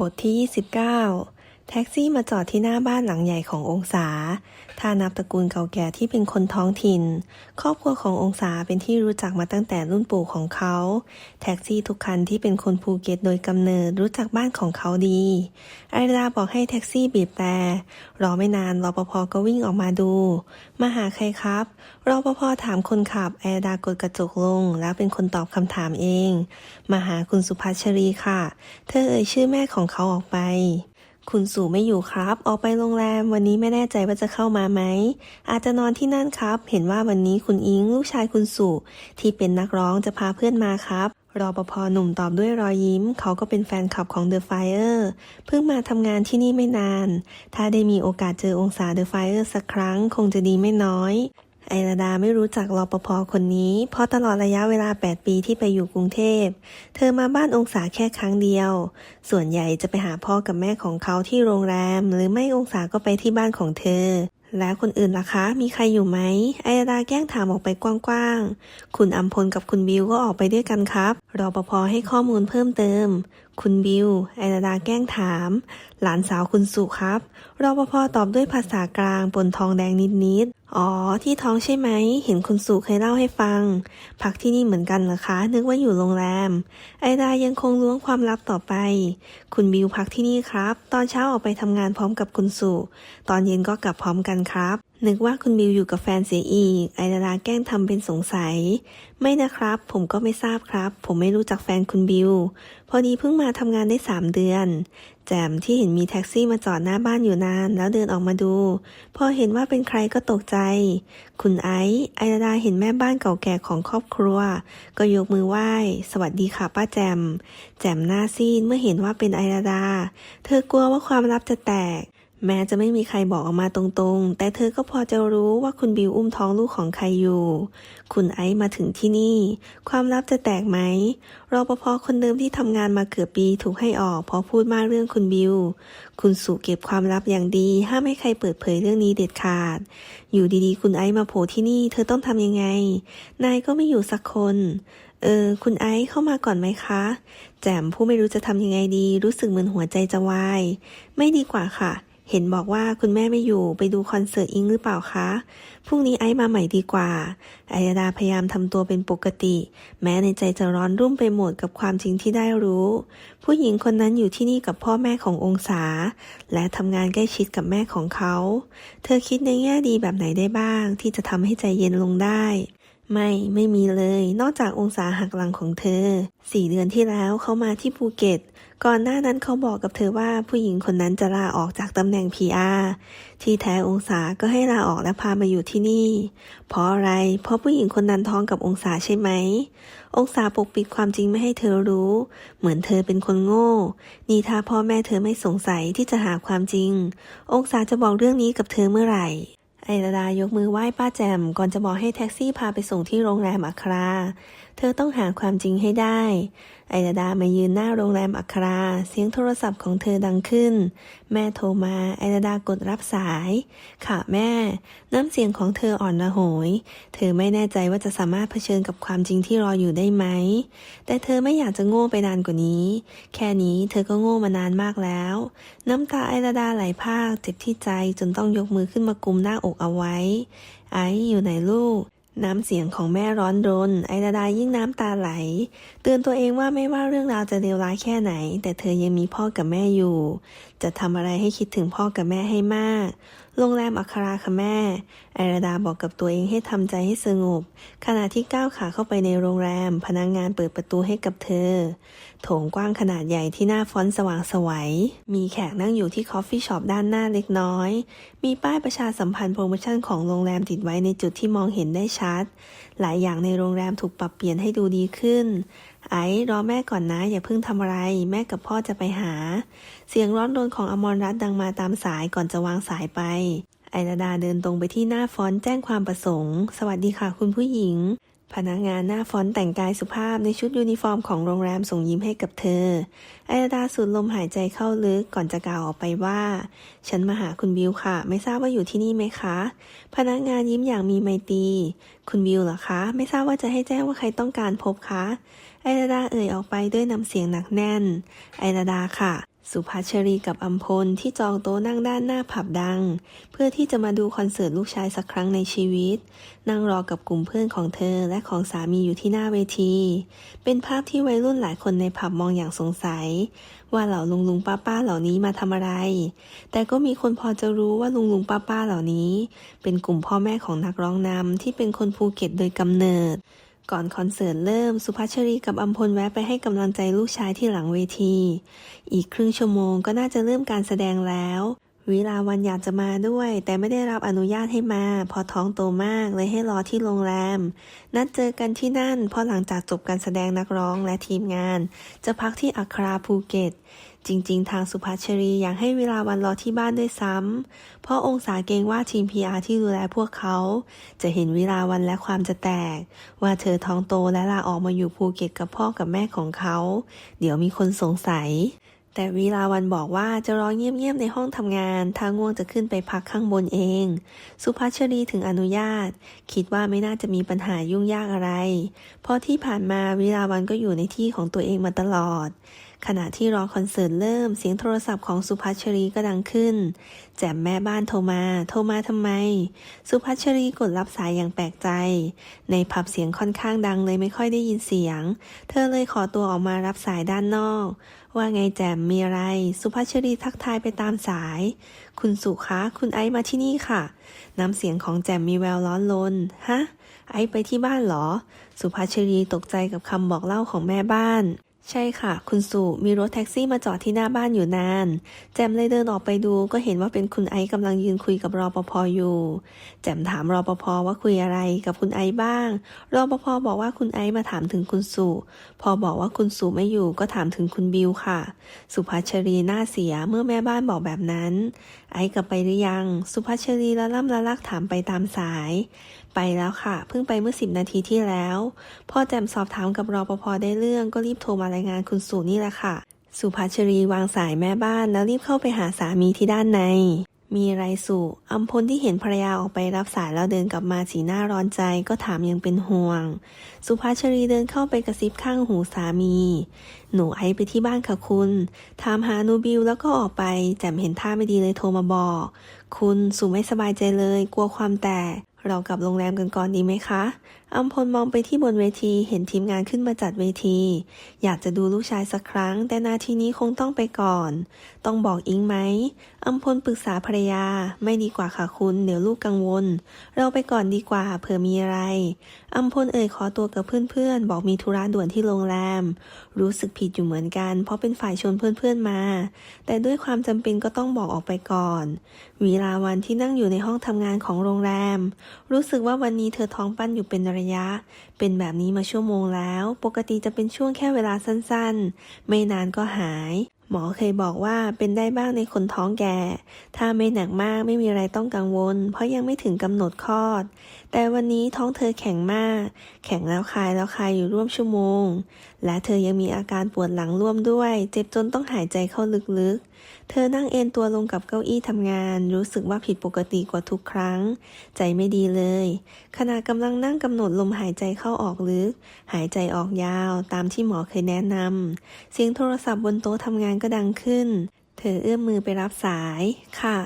บทที่ 29 แท็กซี่มาจอดที่หน้าบ้านหลังใหญ่ขององศา ถ้านับตระกูลเก่าแก่ที่เป็นคนท้องถิ่น ครอบครัวขององศาเป็นที่รู้จักมาตั้งแต่รุ่นปู่ของเขา แท็กซี่ทุกคันที่เป็นคนภูเก็ตโดยกำเนิดรู้จักบ้านของเขาดี ไอราบอกให้แท็กซี่บีบแต่รอไม่นานรอปภก็วิ่งออกมาดู มาหาใครครับรอปภถามคนขับ ไอรากดกระจกลง แล้วเป็นคนตอบคำถามเอง มาหาคุณสุภัชรีค่ะ เธอเอ่ยชื่อแม่ของเขาออกไป คุณสู่ไม่อยู่ครับ ออกไปโรงแรม วันนี้ไม่แน่ใจว่าจะเข้ามาไหม อาจจะนอนที่นั่นครับ เห็นว่าวันนี้คุณอิงลูกชายคุณสู่ ที่เป็นนักร้องจะพาเพื่อนมาครับรอปภหนุ่มตอบด้วยรอยยิ้ม เขาก็เป็นแฟนคลับของ The Fire เพิ่งมาทำงานที่นี่ไม่นาน ถ้าได้มีโอกาสเจอองศา The Fire สักครั้งคงจะดีไม่น้อย ไอราดาไม่รู้จักรอปภคนนี้ เพราะตลอดระยะเวลา 8 ปีที่ไปอยู่กรุงเทพ เธอมาบ้านองศาแค่ครั้งเดียว ส่วนใหญ่จะไปหาพ่อกับแม่ของเขาที่โรงแรม หรือไม่องศาก็ไปที่บ้านของเธอ แล้วคนอื่นล่ะคะ มีใครอยู่ไหม ไอราดาแกล้งถามออกไปกว้างๆ คุณอัมพลกับคุณบิวก็ออกไปด้วยกันครับ รอปภให้ข้อมูลเพิ่มเติม คุณบิว ไอราดาแกล้งถาม หลานสาวคุณสุครับ รปภตอบด้วยภาษากลางปนทองแดงนิดๆ อ๋อ ที่ท้องใช่ไหม เห็นคุณสุเคยเล่าให้ฟัง พักที่นี่เหมือนกันเหรอคะ นึกว่าอยู่โรงแรม ไอดายังคงล้วงความลับต่อไป คุณบิวพักที่นี่ครับ ตอนเช้าออกไปทำงานพร้อมกับคุณสุ ตอนเย็นก็กลับพร้อมกันครับ นึกว่าคุณบิวอยู่กับแฟนเสียอีก ไอดาดาแกล้งทำเป็นสงสัย ไม่นะครับ ผมก็ไม่ทราบครับ ผมไม่รู้จักแฟนคุณบิว พอดีเพิ่งมาทำงานได้สามเดือน แจมที่เห็นมีแท็กซี่มาจอดหน้าบ้านอยู่นาน แล้วเดินออกมาดู พอเห็นว่าเป็นใครก็ตกใจ คุณไอซ์ไอราดาเห็นแม่บ้านเก่าแก่ของครอบครัว ก็ยกมือไหว้ สวัสดีค่ะป้าแจม แจมหน้าซีดเมื่อเห็นว่าเป็นไอราดา เธอกลัวว่าความลับจะแตก แม้จะไม่มีใครบอกออกมาตรงๆ แต่เธอก็พอจะรู้ว่าคุณบิวอุ้มท้องลูกของใครอยู่ คุณไอซ์มาถึงที่นี่ ความลับจะแตกไหม รปภคนเดิมที่ทำงานมาเกือบปีถูกให้ออกเพราะพูดมากเรื่องคุณบิว คุณสุเก็บความลับอย่างดี ห้ามให้ใครเปิดเผยเรื่องนี้เด็ดขาด อยู่ดีๆ คุณไอซ์มาโผล่ที่นี่ เธอต้องทำยังไง นายก็ไม่อยู่สักคน เออ คุณไอซ์เข้ามาก่อนไหมคะ แจมผู้ไม่รู้จะทำยังไงดี รู้สึกเหมือนหัวใจจะวาย ไม่ดีกว่าค่ะ เห็นบอกว่าคุณแม่ไม่อยู่ไปดูคอนเสิร์ตอิงหรือเปล่าคะ พรุ่งนี้ไอซ์มาใหม่ดีกว่า ไอราดาพยายามทำตัวเป็นปกติ แม้ในใจจะร้อนรุ่มไปหมดกับความจริงที่ได้รู้ ผู้หญิงคนนั้นอยู่ที่นี่กับพ่อแม่ขององศา และทำงานใกล้ชิดกับแม่ของเขา เธอคิดในแง่ดีแบบไหนได้บ้าง ที่จะทำให้ใจเย็นลงได้ ไม่ไม่มีเลย นอกจากองศาหักหลังของเธอสี่เดือนที่แล้วเขามาที่ภูเก็ต ก่อนหน้านั้นเขาบอกกับเธอว่าผู้หญิงคนนั้นจะลาออกจากตำแหน่ง PR ที่แท้องศาก็ให้ลาออกและพามาอยู่ที่นี่ เพราะอะไร เพราะผู้หญิงคนนั้นท้องกับองศาใช่ไหม องศาปกปิดความจริงไม่ให้เธอรู้ เหมือนเธอเป็นคนโง่ นี่ถ้าพ่อแม่เธอไม่สงสัยที่จะหาความจริง องศาจะบอกเรื่องนี้กับเธอเมื่อไหร่ ไอราดายกมือไหว้ป้าแจมก่อนจะบอกให้แท็กซี่พาไปส่งที่โรงแรมอัครา เธอต้องหาความจริงให้ได้ ไอราดามายืนหน้าโรงแรมอัครา เสียงโทรศัพท์ของเธอดังขึ้น แม่โทรมา ไอราดากดรับสาย ค่ะแม่ น้ำเสียงของเธออ่อนระโหย เธอไม่แน่ใจว่าจะสามารถเผชิญกับความจริงที่รออยู่ได้ไหม แต่เธอไม่อยากจะโง่ไปนานกว่านี้ แค่นี้เธอก็โง่มานานมากแล้ว น้ำตาไอราดาไหลพากเจ็บที่ใจจนต้องยกมือขึ้นมากุมหน้าอกเอาไว้ ไออยู่ไหนลูก น้ำเสียงของแม่ร้อนรน ไอราดายิ่งน้ำตาไหล เตือนตัวเองว่าไม่ว่าเรื่องราวจะเลวร้ายแค่ไหน แต่เธอยังมีพ่อกับแม่อยู่ จะทำอะไรให้คิดถึงพ่อกับแม่ให้มาก โรงแรมอัคราค่ะแม่ ไอราดาบอกกับตัวเองให้ทำใจให้สงบ ขณะที่ก้าวขาเข้าไปในโรงแรม พนักงงานเปิดประตูให้กับเธอ โถงกว้างขนาดใหญ่ที่หน้าฟอนต์สว่างไสวยมีแขกนั่งอยู่ที่คอฟฟี่ช็อปด้านหน้าเล็กน้อย มีป้ายประชาสัมพันธ์โปรโมชั่นของโรงแรมติดไว้ในจุดที่มองเห็นได้ชัด หลายอย่างในโรงแรมถูกปรับเปลี่ยนให้ดูดีขึ้น ไอ้รอแม่ก่อนนะ อย่าเพิ่งทำอะไร แม่กับพ่อจะไปหา เสียงร้อนรนของอมรรัตดังมาตามสายก่อนจะวางสายไปไอราดาเดินตรงไปที่หน้าฟอนต์แจ้งความประสงค์ สวัสดีค่ะคุณผู้หญิง พนักงานหน้าฟอนต์แต่งกายสุภาพในชุดยูนิฟอร์มของโรงแรมส่งยิ้มให้กับเธอ ไอราดาสูดลมหายใจเข้าลึกก่อนจะกล่าวออกไปว่า ฉันมาหาคุณบิวค่ะ ไม่ทราบว่าอยู่ที่นี่ไหมคะ พนักงานยิ้มอย่างมีไมตรีคุณบิวเหรอคะ ไม่ทราบว่าจะให้แจ้งว่าใครต้องการพบคะ ไอราดาเอ่ยออกไปด้วยน้ำเสียงหนักแน่น ไอราดาค่ะ สุภัชรีกับอัมพลที่จองโต๊ะนั่งด้านหน้าผับดัง เพื่อที่จะมาดูคอนเสิร์ตลูกชายสักครั้งในชีวิต นั่งรอกับกลุ่มเพื่อนของเธอและของสามีอยู่ที่หน้าเวที เป็นภาพที่วัยรุ่นหลายคนในผับมองอย่างสงสัย ว่าเหล่าลุงลุงป้าป้าเหล่านี้มาทำอะไร แต่ก็มีคนพอจะรู้ว่าลุงลุงป้าป้าเหล่านี้ เป็นกลุ่มพ่อแม่ของนักร้องนำที่เป็นคนภูเก็ตโดยกำเนิด ก่อนคอนเสิร์ตเริ่ม สุภัชรีกับอัมพลแวะไปให้กำลังใจลูกชายที่หลังเวที อีกครึ่งชั่วโมงก็น่าจะเริ่มการแสดงแล้ว วิลาวันอยากจะมาด้วย แต่ไม่ได้รับอนุญาตให้มา พอท้องโตมากเลยให้รอที่โรงแรม นัดเจอกันที่นั่นพราะหลังจากจบการแสดงนักร้องและทีมงาน จะพักที่อัคราภูเก็ต จริง ๆ ทางสุภัชรีอยากให้เวลาวันรอที่บ้านด้วยซ้ำ เพราะองศาเกรงว่าทีม PR ที่ดูแลพวกเขา จะเห็นเวลาวันและความจะแตก ว่าเธอท้องโตและลาออกมาอยู่ภูเก็ตกับพ่อกับแม่ของเขา เดี๋ยวมีคนสงสัย แต่วีลาวันบอกว่าจะรอเงียบๆในห้องทำงาน ถ้าง่วงจะขึ้นไปพักข้างบนเอง สุภัชรีถึงอนุญาต คิดว่าไม่น่าจะมีปัญหายุ่งยากอะไร เพราะที่ผ่านมาวีลาวันก็อยู่ในที่ของตัวเองมาตลอด ขณะที่รอคอนเสิร์ตเริ่มเสียงโทรศัพท์ของสุภัชรีก็ดังขึ้น แจ่มแม่บ้านโทรมา โทรมาทำไม สุภัชรีกดรับสายอย่างแปลกใจ ในผับเสียงค่อนข้างดังเลยไม่ค่อยได้ยินเสียง เธอเลยขอตัวออกมารับสายด้านนอก ว่าไงแจ่มมีอะไร สุภาชรีทักทายไปตามสาย คุณสุคะ คุณไอซ์มาที่นี่ค่ะ น้ำเสียงของแจ่มมีแววร้อนลน ฮะ ไอซ์ไปที่บ้านเหรอ สุภาชรีตกใจกับคำบอกเล่าของแม่บ้าน ใช่ค่ะ คุณสุมีรถแท็กซี่มาจอดที่หน้าบ้านอยู่นาน แจมเลยเดินออกไปดูก็เห็นว่าเป็นคุณไอซ์กำลังยืนคุยกับรอปภอยู่ แจมถามรอปภว่าคุยอะไรกับคุณไอซ์บ้าง รอปภบอกว่าคุณไอซ์มาถามถึงคุณสุ พอบอกว่าคุณสุไม่อยู่ก็ถามถึงคุณบิวค่ะ สุภัชรีหน้าเสียเมื่อแม่บ้านบอกแบบนั้น ไอซ์กลับไปหรือยัง สุภัชรีละล่ำละลักถามไปตามสาย ไปแล้วค่ะ เพิ่งไปเมื่อสิบนาทีที่แล้ว พ่อแจมสอบถามกับรอปภได้เรื่องก็รีบโทรมารายงานคุณสุนี่แหละค่ะ สุภัชรีวางสายแม่บ้านแล้วรีบเข้าไปหาสามีที่ด้านใน มีไรสุอัมพลที่เห็นภรรยาออกไปรับสายแล้วเดินกลับมาสีหน้าร้อนใจก็ถามยังเป็นห่วง สุภัชรีเดินเข้าไปกระซิบข้างหูสามี หนูไอไปที่บ้านค่ะคุณ ถามหาหนูบิวแล้วก็ออกไปแจมเห็นท่าไม่ดีเลยโทรมาบอก คุณสุไม่สบายใจเลย กลัวความแตก เรากลับโรงแรมกันก่อนดีไหมคะ อัมพลมองไปที่บนเวทีเห็นทีมงานขึ้นมาจัดเวที อยากจะดูลูกชายสักครั้ง แต่นาทีนี้คงต้องไปก่อน ต้องบอกอิงไหมอัมพลปรึกษาภรรยาไม่ดีกว่าค่ะคุณเดี๋ยวลูกกังวล เราไปก่อนดีกว่าเผื่อมีอะไรอัมพลเอ่ยขอตัวกับเพื่อนๆ บอกมีธุระด่วนที่โรงแรม รู้สึกผิดอยู่เหมือนกัน เพราะเป็นฝ่ายชวนเพื่อนๆมา แต่ด้วยความจำเป็นก็ต้องบอกออกไปก่อนวีลาวันที่นั่งอยู่ในห้องทำงานของโรงแรม รู้สึกว่าวันนี้เธอท้องปั้นอยู่เป็นระยะ เป็นแบบนี้มาชั่วโมงแล้ว ปกติจะเป็นช่วงแค่เวลาสั้นๆ ไม่นานก็หาย หมอเคยบอกว่าเป็นได้บ้างในคนท้องแก่ ถ้าไม่หนักมากไม่มีอะไรต้องกังวล เพราะยังไม่ถึงกำหนดคลอด แต่วันนี้ท้องเธอแข็งมาก แข็งแล้วคายแล้วคายอยู่ร่วมชั่วโมง และเธอยังมีอาการปวดหลังร่วมด้วย เจ็บจนต้องหายใจเข้าลึกๆ เธอนั่งเอนตัวลงกับเก้าอี้ทำงาน รู้สึกว่าผิดปกติกว่าทุกครั้ง ใจไม่ดีเลย ขณะกำลังนั่งกำหนดลมหายใจเข้าออกลึก หายใจออกยาวตามที่หมอเคยแนะนำเสียงโทรศัพท์บนโต๊ะทำงานก็ดังขึ้นเธอเอื้อมมือไปรับสาย ค่ะ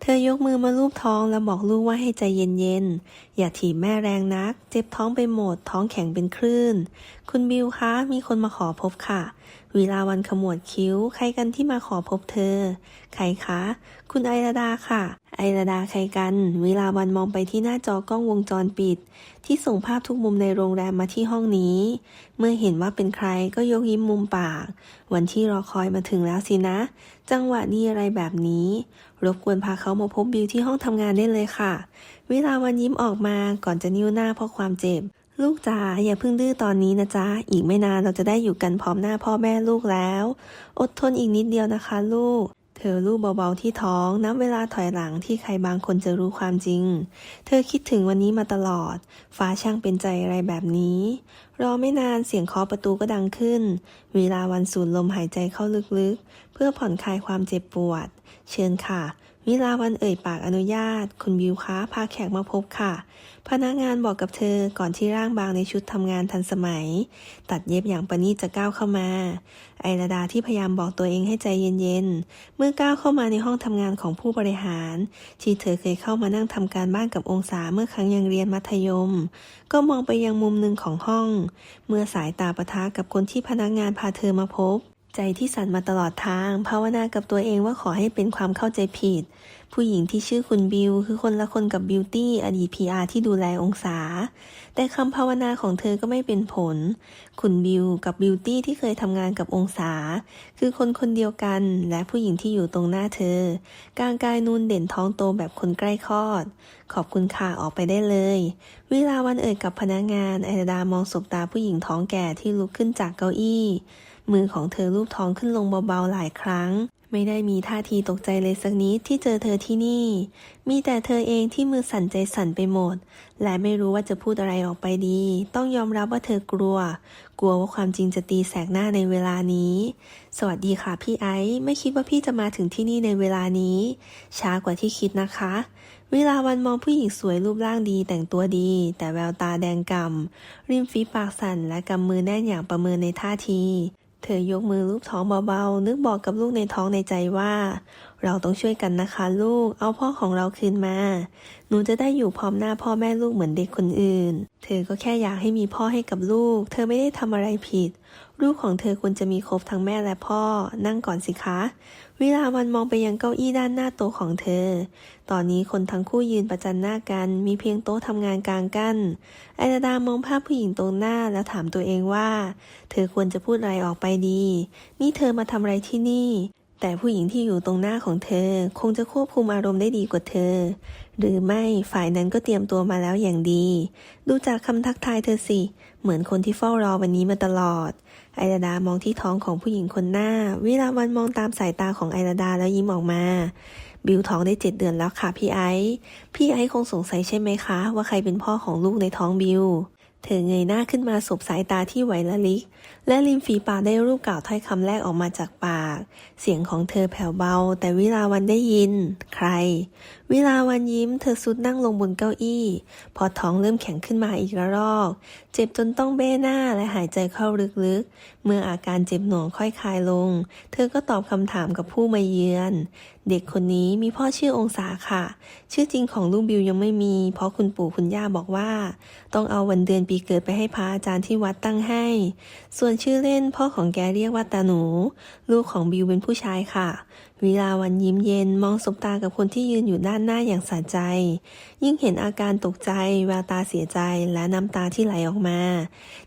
เธอยกมือมาลูบท้องแล้วบอกลูกว่าให้ใจเย็นๆ อย่าถีบแม่แรงนัก เจ็บท้องไปหมด ท้องแข็งเป็นคลื่น คุณบิวคะ มีคนมาขอพบค่ะ วีลาวันขมวดคิ้ว ใครกันที่มาขอพบเธอ ใครคะ คุณไอราดาค่ะ ไอราดาใครกัน วีลาวันมองไปที่หน้าจอกล้องวงจรปิด ที่ส่งภาพทุกมุมในโรงแรมมาที่ห้องนี้ เมื่อเห็นว่าเป็นใครก็ยกยิ้มมุมปาก วันที่รอคอยมาถึงแล้วสินะ จังหวะดีอะไรแบบนี้ รบกวนพาเขามาพบบิวที่ห้องทำงานได้เลยค่ะ วิลาวันยิ้มออกมาก่อนจะนิ้วหน้าเพราะความเจ็บ ลูกจ๋าอย่าเพิ่งดื้อตอนนี้นะจ๊ะ อีกไม่นานเราจะได้อยู่กันพร้อมหน้าพ่อแม่ลูกแล้ว อดทนอีกนิดเดียวนะคะลูก เธอลูบเบาๆที่ท้องนับเวลาถอยหลังที่ใครบางคนจะรู้ความจริง เธอคิดถึงวันนี้มาตลอด ฟ้าช่างเป็นใจอะไรแบบนี้ รอไม่นานเสียงเคาะประตูก็ดังขึ้น เวลาวันสูดลมหายใจเข้าลึกๆ เพื่อผ่อนคลายความเจ็บปวด เชิญค่ะ วิลาวันเอ่ยปากอนุญาต คุณบิวคะพาแขกมาพบค่ะ พนักงานบอกกับเธอก่อนที่ร่างบางในชุดทำงานทันสมัย ตัดเย็บอย่างประณีตจะก้าวเข้ามา ไอระดาที่พยายามบอกตัวเองให้ใจเย็นๆ เมื่อก้าวเข้ามาในห้องทำงานของผู้บริหาร ที่เธอเคยเข้ามานั่งทำการบ้านกับองศาเมื่อครั้งยังเรียนมัธยม ก็มองไปยังมุมหนึ่งของห้อง เมื่อสายตาปะทะกับคนที่พนักงานพาเธอมาพบ ใจที่สั่นมาตลอดทาง ภาวนากับตัวเองว่าขอให้เป็นความเข้าใจผิด ผู้หญิงที่ชื่อคุณบิว คือคนละคนกับบิวตี้อดีตพีอาที่ดูแลองศา แต่คำภาวนาของเธอก็ไม่เป็นผล คุณบิวกับบิวตี้ที่เคยทำงานกับองศา คือคนคนเดียวกัน และผู้หญิงที่อยู่ตรงหน้าเธอ กลางกายนูนเด่นท้องโตแบบคนใกล้คลอด ขอบคุณค่ะออกไปได้เลยวิลาวันเอ่ยกับพนักงานไอดามองสบตาผู้หญิงท้องแก่ที่ลุกขึ้นจากเก้าอี้ มือของเธอลูบท้องขึ้นลงเบาๆหลายครั้ง ไม่ได้มีท่าทีตกใจเลยสักนิดที่เจอเธอที่นี่ มีแต่เธอเองที่มือสั่นใจสั่นไปหมด และไม่รู้ว่าจะพูดอะไรออกไปดี ต้องยอมรับว่าเธอกลัว กลัวว่าความจริงจะตีแสกหน้าในเวลานี้ สวัสดีค่ะพี่ไอซ์ไม่คิดว่าพี่จะมาถึงที่นี่ในเวลานี้ ช้ากว่าที่คิดนะคะเวลาวันมองผู้หญิงสวยรูปร่างดีแต่งตัวดี แต่แววตาแดงกำริมฝีปากสั่นและกำมือแน่นอย่างประเมินในท่าที เธอยกมือลูบท้องเบาๆ นึกบอกกับลูกในท้องในใจว่า เราต้องช่วยกันนะคะลูก เอาพ่อของเราคืนมา หนูจะได้อยู่พร้อมหน้าพ่อแม่ลูกเหมือนเด็กคนอื่น เธอก็แค่อยากให้มีพ่อให้กับลูก เธอไม่ได้ทำอะไรผิด ลูกของเธอควรจะมีครบทั้งแม่และพ่อ นั่งก่อนสิคะ วิลาวันมองไปยังเก้าอี้ด้านหน้าโต๊ะของเธอ ตอนนี้คนทั้งคู่ยืนประจันหน้ากัน มีเพียงโต๊ะทำงานกลางกั้นไอราดามองภาพผู้หญิงตรงหน้าแล้วถามตัวเองว่า เธอควรจะพูดอะไรออกไปดี นี่เธอมาทำอะไรที่นี่ แต่ผู้หญิงที่อยู่ตรงหน้าของเธอ คงจะควบคุมอารมณ์ได้ดีกว่าเธอ หรือไม่ฝ่ายนั้นก็เตรียมตัวมาแล้วอย่างดี ดูจากคำทักทายเธอสิ เหมือนคนที่เฝ้ารอวันนี้มาตลอด ไอราดามองที่ท้องของผู้หญิงคนหน้า วิลาวันมองตามสายตาของไอราดาแล้วยิ้มออกมา บิวท้องได้เจ็ดเดือนแล้วค่ะพี่ไอซ์พี่ไอซ์คงสงสัยใช่ไหมคะ ว่าใครเป็นพ่อของลูกในท้องบิว เธอเงยหน้าขึ้นมาสบสายตาที่ไหวละลิก และริมฝีปากได้รูปกล่าวถ้อยคำแรกออกมาจากปาก เสียงของเธอแผ่วเบา แต่วิลาวันได้ยิน ใคร วิลาวันยิ้ม เธอสุดนั่งลงบนเก้าอี้ พอท้องเริ่มแข็งขึ้นมาอีกระรอก เจ็บจนต้องเบ้หน้าและหายใจเข้าลึกๆ เมื่ออาการเจ็บหน่วงค่อยคลายลง เธอก็ตอบคำถามกับผู้มาเยือน เด็กคนนี้มีพ่อชื่อองศาค่ะ ชื่อจริงของลูกบิวยังไม่มี เพราะคุณปู่คุณย่าบอกว่า ต้องเอาวันเดือนปีเกิดไปให้พระอาจารย์ที่วัดตั้งให้ ส่วนชื่อเล่นพ่อของแกเรียกว่าตาหนู ลูกของบิวเป็นผู้ชายค่ะวิลาวันยิ้มเย็นมองสบตากับคนที่ยืนอยู่ด้านหน้าอย่างสะใจ ยิ่งเห็นอาการตกใจแววตาเสียใจและน้ำตาที่ไหลออกมา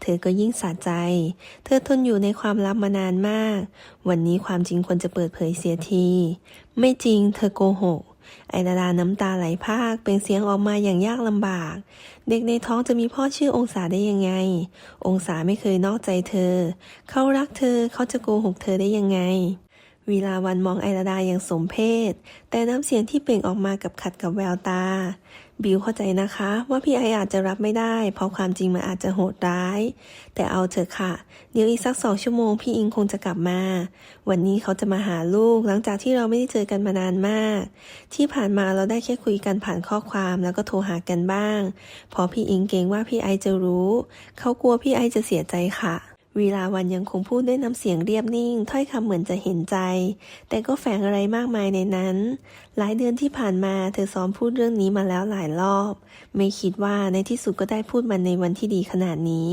เธอก็ยิ่งสะใจ เธอทนอยู่ในความลับมานานมาก วันนี้ความจริงควรจะเปิดเผยเสียที ไม่จริงเธอโกหกไอราดาน้ำตาไหลพากเป็นเสียงออกมาอย่างยากลำบาก เด็กในท้องจะมีพ่อชื่อองศาได้ยังไง องศาไม่เคยนอกใจเธอ เขารักเธอเขาจะโกหกเธอได้ยังไง วีลาวันมองไอราดาอย่างสมเพศ แต่น้ำเสียงที่เปล่งออกมากับขัดกับแววตา บิวเข้าใจนะคะ ว่าพี่ไออาจจะรับไม่ได้ เพราะความจริงมันอาจจะโหดร้าย แต่เอาเถอะค่ะ เดี๋ยวอีกสักสองชั่วโมงพี่อิงคงจะกลับมา วันนี้เขาจะมาหาลูกหลังจากที่เราไม่ได้เจอกันมานานมาก ที่ผ่านมาเราได้แค่คุยกันผ่านข้อความแล้วก็โทรหากันบ้างเพราะพี่อิงเกรงว่าพี่ไอจะรู้ เขากลัวพี่ไอจะเสียใจค่ะ วีลาวันยังคงพูดด้วยน้ำเสียงเรียบนิ่ง ถ้อยคำเหมือนจะเห็นใจ แต่ก็แฝงอะไรมากมายในนั้น หลายเดือนที่ผ่านมาเธอซ้อมพูดเรื่องนี้มาแล้วหลายรอบ ไม่คิดว่าในที่สุดก็ได้พูดมันในวันที่ดีขนาดนี้